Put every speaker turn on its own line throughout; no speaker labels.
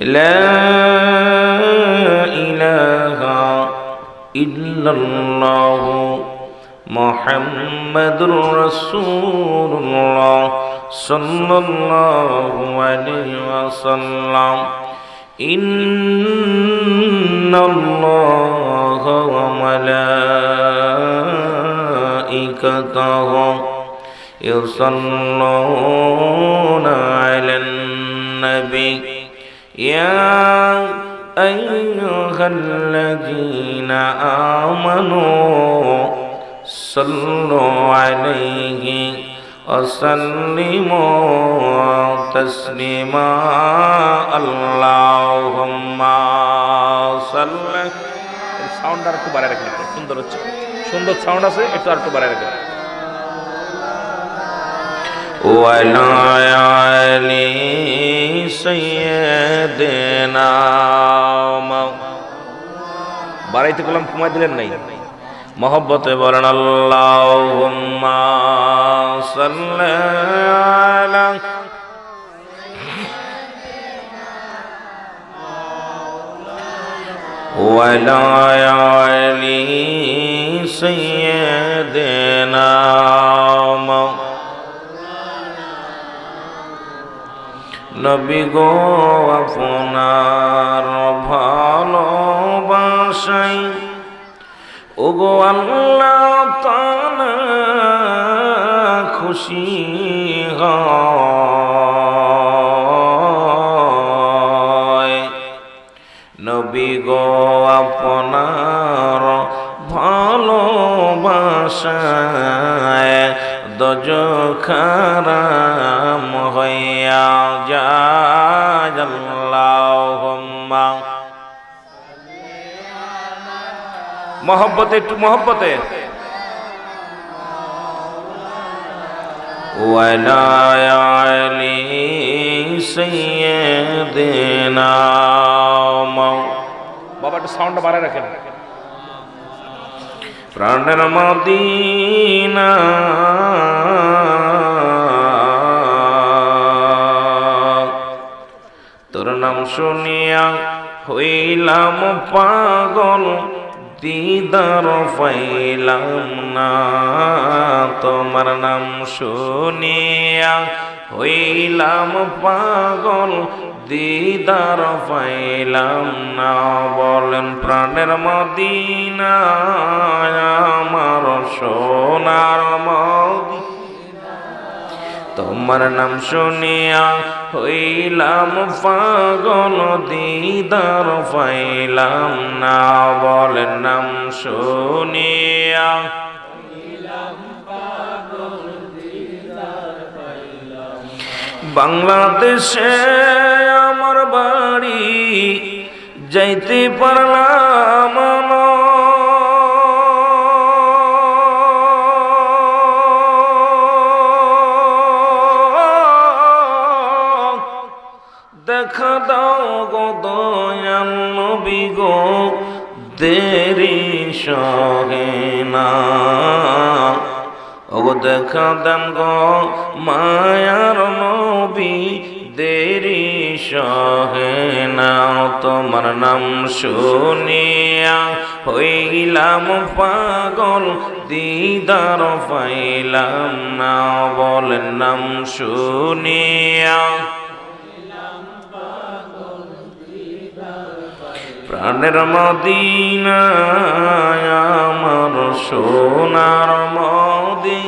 لا إله إلا الله محمد رسول الله صلى الله عليه وسلم إن الله وملائكته يصلون على النبي يا أيها الذين آمنوا صلوا عليه وسلموا تسليما اللهم صل sound আর একটু বাড়ায় রাখেন একটু সুন্দর হচ্ছে সুন্দর সাউন্ড আছে একটু আর একটু বাড়ায় রাখেন وعلى آل سيدنا বাড়াইতে করলাম কমাই দিলেন নাই মহব্বতে বলেন আল্লাহুম্মা সাল্লি আলা وعلى آل سيدنا নবী গো আপনার ভালোবাসাই। ও গো আল্লাহ তাআলা খুশি নবী গো আপনার ভালোবাসায় দজ খারাম হইয়া যায় আল্লাহুম্মা মহব্বতে একটু মহব্বতে وعلى آل سيدنا বাবা একটু সাউন্ডটা বাড়ায় রাখেন প্রাণের মদিনা। তোর নাম শুনিয়া হইলাম পাগল, দিদার পাইলাম না। তোমার নাম শুনিয়া হইলাম পাগল দিদার পাইলাম না, বলেন প্রাণের মদিনা আমার সোনার মদি তোমার নাম শুনিয়া হইলাম পাগল, দিদার পাইলাম না, বলেন নাম শুনিয়া বাংলাদেশে আমার বাড়ি যাইতে পারলাম দেখা দাও গো দয়াল নবী গো, দেরি সহে না। ওগো দেখা দেন গো, মায়ার সহে তোমার নাম শুনিয়া হইলাম পাগল, দিদার পাইলাম না বলেন নাম শুনিয়া। প্রাণের মদিনায় আমার সোনার মদি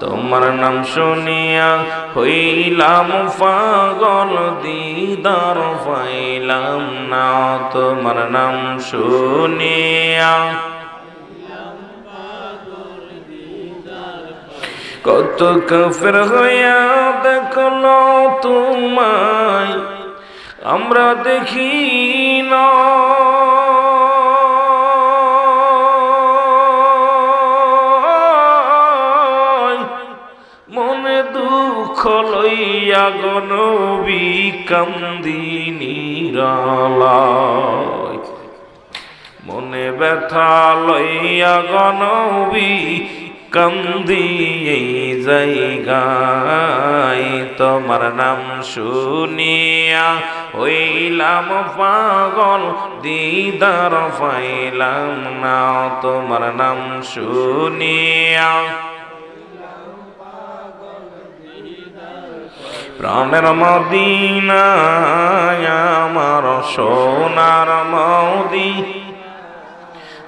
তোমার নাম শুনিয়া হইলাম পাগল দিদার, পাইলাম না তোমার নাম শুনিয়া। কত কফের হইয়া দেখল তোমায়, আমরা দেখি না। লইয়া গনবি কান্দিনী মনে ব্যথা লইয়া গনবি কান্দি এই জায়গায়। তোমার নাম শুনিয়া হইলাম পাগল, দিদার পাইলাম না। তোমার নাম শুনিয়া প্রাণের মদিনায় আমার সোনার মৌদি।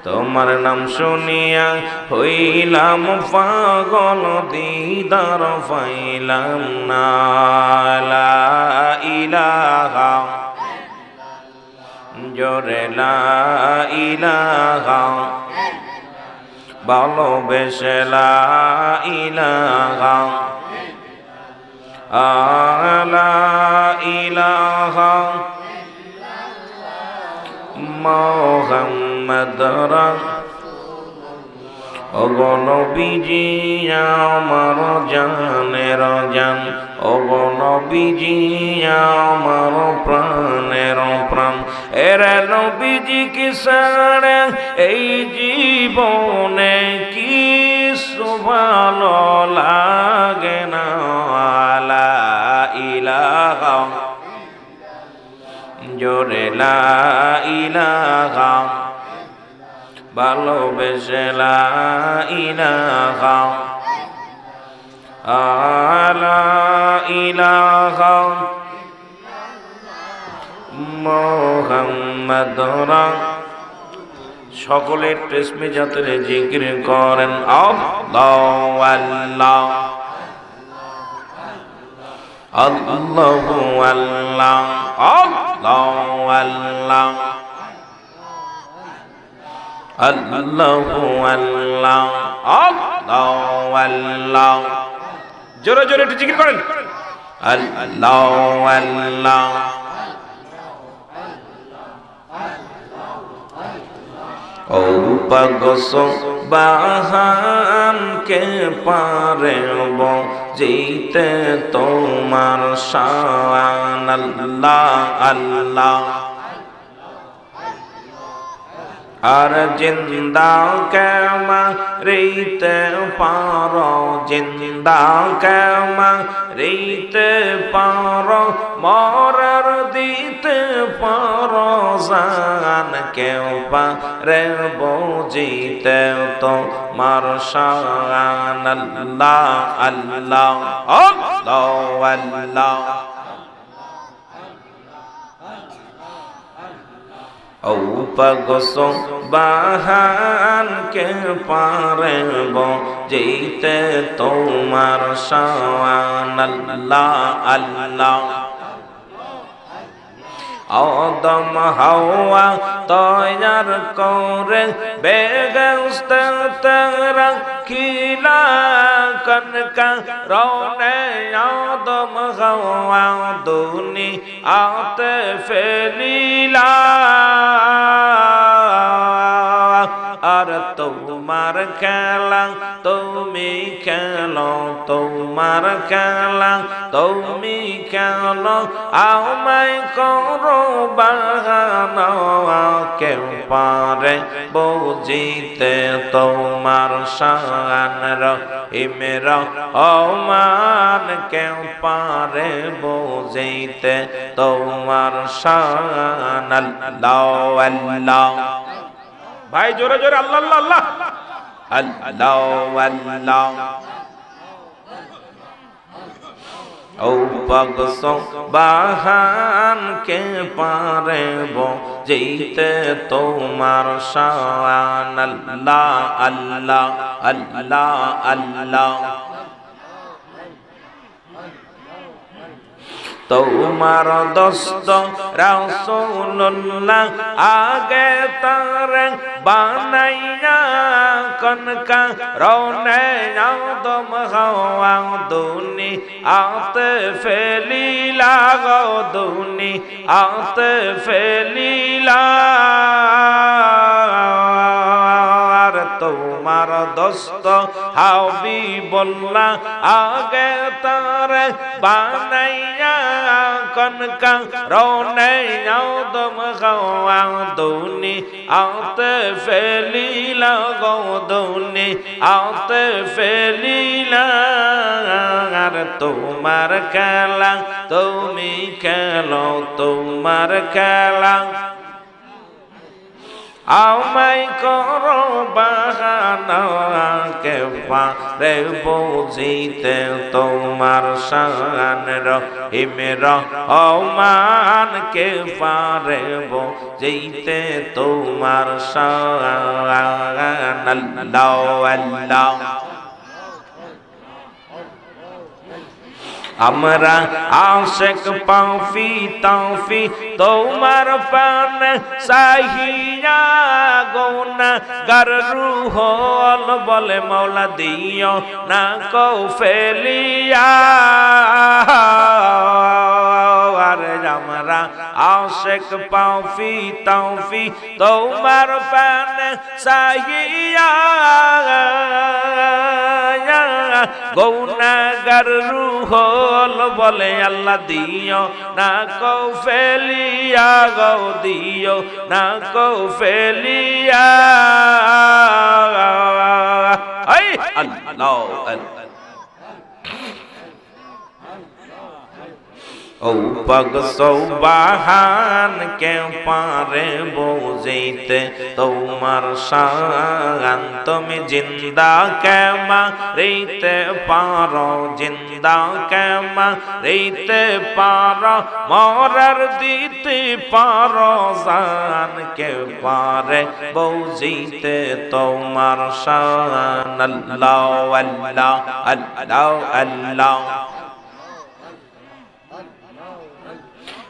তোমার নাম শুনিয়া হইলাম পাগল দিদার, পাইলাম না জোরে লা ইলাহা। ভালোবেসে লা ইলাহা। আলা ইলাহা মোহাম্মদ অগণবিজি আমার জানের জান অগণবিজি আমার প্রাণের প্রাণ এর নবীজি কি সাড়ে এই জীবনে লা ভালোবেসে লা আলা সকলের টেসমে জাতের জিকির করেন আল্লাহ আল্লাহ আল্লাহ আল্লাহ আল্লাহ আল্লাহ আল্লাহ আল্লাহ জোরে জোরে একটু জিকির করেন আল্লাহ আল্লাহ ও পাগস বাহানকে পারেব জিতে তোমার শান আল্লাহ আল্লাহ। আর জিন্দা কেমা রইতে পার, জিন্দা কেমা রইতে পার মরার দিতে পারো জান কেউ পারে বুঝিতে তো মার শান আল্লাহ আল্লাহ আল্লাহ আল্লাহ। ও পগস বাহানকে পারব যেতে তোমার শান আল্লাহ আল্লাহ। আদম হাওয়া তৈয়ার করে বেগস্ত রাখিলা কনকা রৌনে আদম হাওয়া দুনি আতে ফেলিলা। তোমার খেলা, তুমি খেলো, তোমার খেলা, তুমি খেলো, আমায় করো বাগানো কেউ পারে বুঝিতে তোমার শান রহিমের অমান কেউ পারে বুঝিতে তোমার শান আল্লাহ আল্লাহ। ভাই, জোরে জোরে, আল্লাহ আল্লাহ আল্লাহ। আল্লাহ ও পগস বাহান কে পারেব যেতে তোমার শান। আল্লাহ আল্লাহ আল্লাহ আল্লাহ। তোমার দোস্ত রাসূলুল্লাহ আগে তার বানাইয়া কনকা রৌনে আদম হাওয়া দুনি আতে ফেলিলা গো দুনি আতে ফেলিলা। তোমার দোস্ত হাবি বললা আগে তার বানাইয়া কনকা রোনে দম খাওয়া দুনি আতে ফেলিলা গো দুনি আতে ফেলিলা। আর তোমার খেলা, তুমি খেলো তোমার খেলা। আমায় কর বাহানা কে পারে বুঝিতে তোমার শান রহিমের অমান কে পারে বুঝিতে তোমার শান। আল্লাহ আল্লাহ। আমরা আশেক পাফি তাফি তোমার পান সাহিয়া গৌনা। গার রুহল বলে মৌলা দিও না কৌ ফেলিয়া আমরা আশেক পাফি তাফি তোমার পান সাহিয়া গৌনাগার রুহল বলে আল্লাহ দিও। না কৌ ফেলিয়া গৌ দিও না কৌ ফেলিয়া আল্লাহ ও পগ সৌবাহান কে পারে বুঝিতে তোমার শান তুমি জিন্দা কেমা রইতে পারো, জিন্দা কেমা রইতে পারো, মরার দিতে পারো, জান কে পারে বুঝিতে তোমার শান আল্লাহ আল্লাহ আল্লাহ আল্লাহ।